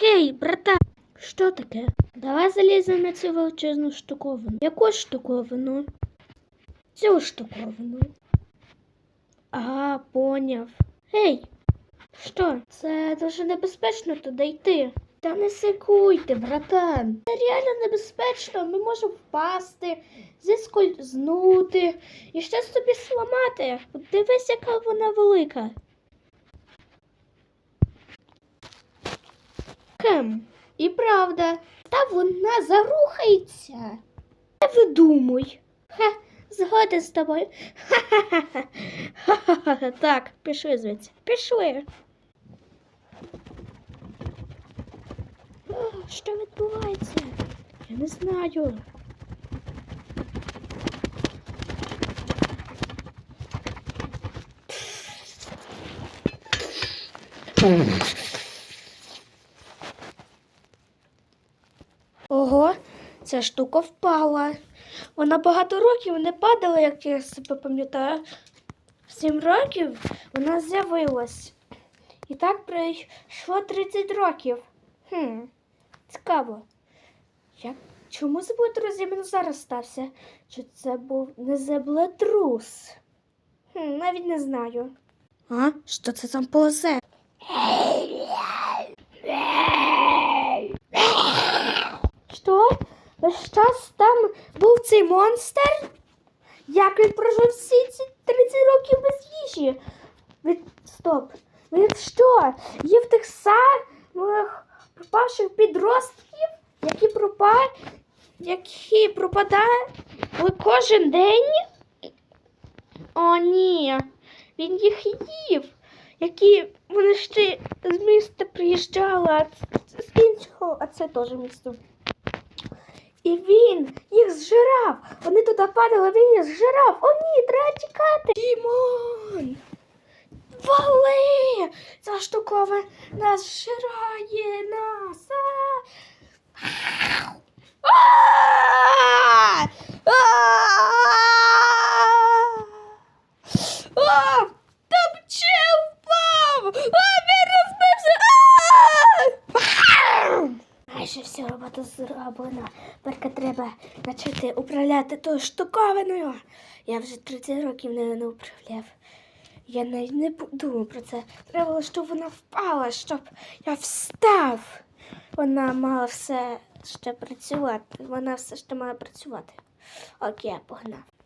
Гей, брата, що таке? Давай заліземо на цю величезну штуковину. Яку штуковину? Цю штуковину. Ага, поняв. Гей, що? Це дуже небезпечно туди йти. Та не сикуйте, братан. Це реально небезпечно. Ми можемо впасти, зіскользнути і щось собі зламати. Дивись, яка вона велика. Кем? І правда. Та вона зарухається. Не видумуй. Ха, згоден з тобою. Ха-ха-ха. Ха-ха-ха. Так, пішли звідси. Пішли. Що відбувається? Я не знаю. Ого, ця штука впала. Вона багато років не падала, як я себе пам'ятаю. Сім років вона з'явилась. І так пройшло 30 років. Хм, цікаво. Як? Чому землетрус іменно зараз стався? Чи це був не землетрус? Хм, навіть не знаю. А? Що це там полосе? Що? Весь час там був цей монстр? Як він прожив всі ці 30 років без їжі? Він... Стоп. Він що? Їв тих самих пропавших підростків, які пропа... які пропадають кожен день? О, ні. Він їх їв. Які вони ще з міста приїжджали, з іншого, а це теж місто. І він їх зжирав. Вони туди падали, він їх зжирав. О, ні, треба тікати. Дімон! Вали! Ця штукова нас зжирає нас. А! А! А! А! Там чел впав! А, він розбився! А! Майже вся зроблено. Тільки треба почати управляти тою штуковиною. Я вже 30 років нею не управляв. Я навіть не думав про це. Треба, щоб вона впала, щоб я встав. Вона мала все ще працювати. Вона все ще має працювати. Окей, погнав.